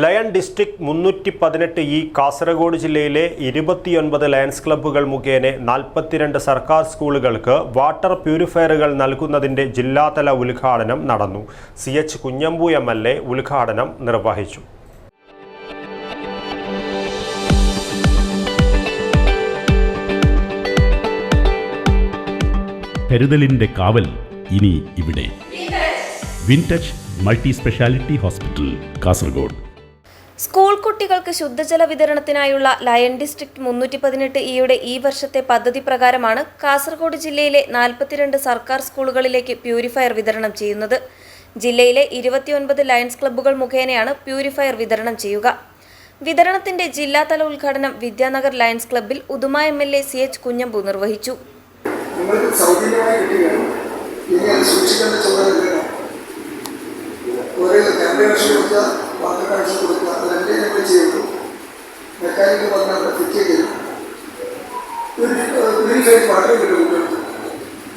Lion district മുന്നൂറ്റി പതിനെട്ട് E Kasaragod ജില്ലയിലെ ഇരുപത്തിയൊൻപത് ലയൺസ് ക്ലബ്ബുകൾ മുഖേന നാൽപ്പത്തിരണ്ട് സർക്കാർ സ്കൂളുകൾക്ക് വാട്ടർ പ്യൂരിഫയറുകൾ നൽകുന്നതിന്റെ ജില്ലാതല ഉദ്ഘാടനം നടന്നു. C H Kunhambu M L A ഉദ്ഘാടനം നിർവഹിച്ചു. കരുതലിന്റെ കാവൽ ഇനി ഇവിടെ. Wintouch multi speciality hospital Kasaragod. School കുട്ടികൾക്ക് ശുദ്ധജല വിതരണത്തിനായുള്ള ലയൺ ഡിസ്ട്രിക്ട് മുന്നൂറ്റി പതിനെട്ട് ഇയുടെ ഈ വർഷത്തെ പദ്ധതി പ്രകാരമാണ് കാസർഗോഡ് ജില്ലയിലെ നാൽപ്പത്തിരണ്ട് സർക്കാർ സ്കൂളുകളിലേക്ക് പ്യൂരിഫയർ വിതരണം ചെയ്യുന്നത്. ജില്ലയിലെ ഇരുപത്തിയൊൻപത് ലയൺസ് ക്ലബ്ബുകൾ മുഖേനയാണ് പ്യൂരിഫയർ വിതരണം ചെയ്യുക. വിതരണത്തിന്റെ ജില്ലാതല ഉദ്ഘാടനം വിദ്യാനഗർ ലയൺസ് ക്ലബ്ബിൽ Uduma M L A C H Kunhambu നിർവഹിച്ചു. ഒരു രണ്ടു വർഷം കൊടുത്ത കൊടുക്കുക അത് രണ്ടേ നമ്മൾ ചെയ്യുള്ളൂ മെക്കാനിക്കൽ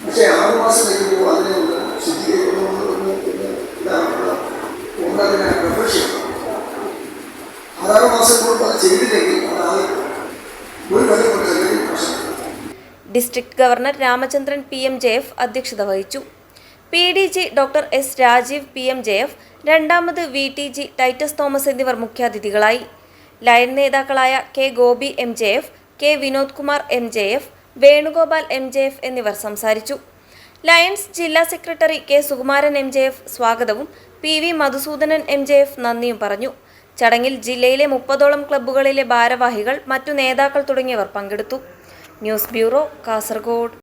പക്ഷേ ആറു മാസം district governor Ramachandran P M J F അധ്യക്ഷത വഹിച്ചു. P D G doctor S Rajeev P M J F രണ്ടാമത് V T G Titus Thomas എന്നിവർ മുഖ്യാതിഥികളായി. ലയൺ നേതാക്കളായ K Gopi M J F K Vinod Kumar M J F Venugopal M J F എന്നിവർ സംസാരിച്ചു. Lions ജില്ലാ secretary K Sukumaran M J F സ്വാഗതവും P V Madhusudanan M J F നന്ദിയും പറഞ്ഞു. ചടങ്ങിൽ ജില്ലയിലെ മുപ്പതോളം ക്ലബ്ബുകളിലെ ഭാരവാഹികൾ മറ്റു നേതാക്കൾ തുടങ്ങിയവർ പങ്കെടുത്തു. News bureau Kasaragod.